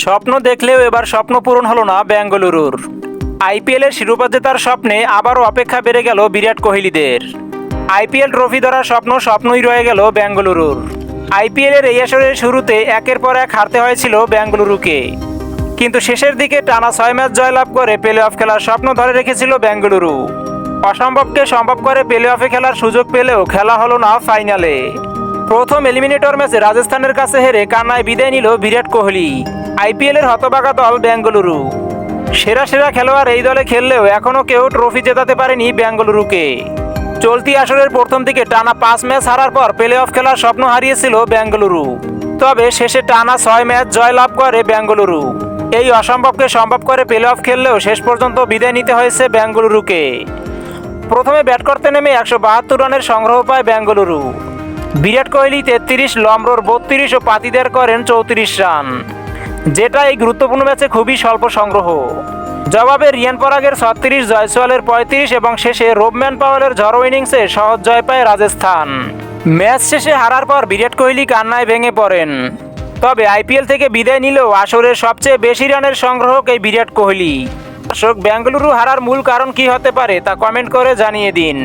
স্বপ্ন দেখলেও এবার স্বপ্ন পূরণ হলো না বেঙ্গালুরুর। আইপিএলের শিরোপা জেতার স্বপ্নে আবারও অপেক্ষা বেড়ে গেল বিরাট কোহলিদের। আইপিএল ট্রফি ধরার স্বপ্ন স্বপ্নই রয়ে গেল বেঙ্গালুরুর। আইপিএলের এই আসরের শুরুতে একের পর এক হারতে হয়েছিল বেঙ্গালুরুকে। কিন্তু শেষের দিকে টানা ছয় ম্যাচ জয়লাভ করে প্লে অফ খেলার স্বপ্ন ধরে রেখেছিল বেঙ্গালুরু। অসম্ভবকে সম্ভব করে প্লে অফে খেলার সুযোগ পেলেও খেলা হলো না ফাইনালে। প্রথম এলিমিনেটর ম্যাচে রাজস্থানের কাছে হেরে কান্নায় বিদায় নিল বিরাট কোহলি। আইপিএলের হতবাগা দল বেঙ্গালুরু। সেরা সেরা খেলোয়াড় এই দলে খেললেও এখনও কেউ ট্রফি জেতাতে পারেনি বেঙ্গালুরুকে। চলতি আসরের প্রথম দিকে টানা পাঁচ ম্যাচ হারার পর প্লে অফ খেলার স্বপ্ন হারিয়েছিল বেঙ্গালুরু। তবে শেষে টানা ছয় ম্যাচ জয়লাভ করে বেঙ্গালুরু। এই অসম্ভবকে সম্ভব করে প্লে অফ খেললেও শেষ পর্যন্ত বিদায় নিতে হয়েছে বেঙ্গালুরুকে। প্রথমে ব্যাট করতে নেমে একশো বাহাত্তর রানের সংগ্রহ পায় বেঙ্গালুরু। বিরাট কোহলি তেত্রিশ, লমরোর বত্রিশ ও পাতিদের করেন চৌত্রিশ রান। যেটা এই গুরুত্বপূর্ণ ম্যাচে খুবই স্বল্প সংগ্রহ। জবাবে রিয়ান পরাগের ছত্রিশ, জয়সওয়ালের পঁয়ত্রিশ এবং শেষে রোবম্যান পাওয়ালের ঝড়ো ইনিংসে সহজ জয় পায় রাজস্থান। ম্যাচ শেষে হারার পর বিরাট কোহলি কান্নায় ভেঙে পড়েন। তবে আইপিএল থেকে বিদায় নিলেও আসরের সবচেয়ে বেশি রানের সংগ্রহক এই বিরাট কোহলি। দর্শক বেঙ্গালুরু হারার মূল কারণ কি হতে পারে তা কমেন্ট করে জানিয়ে দিন।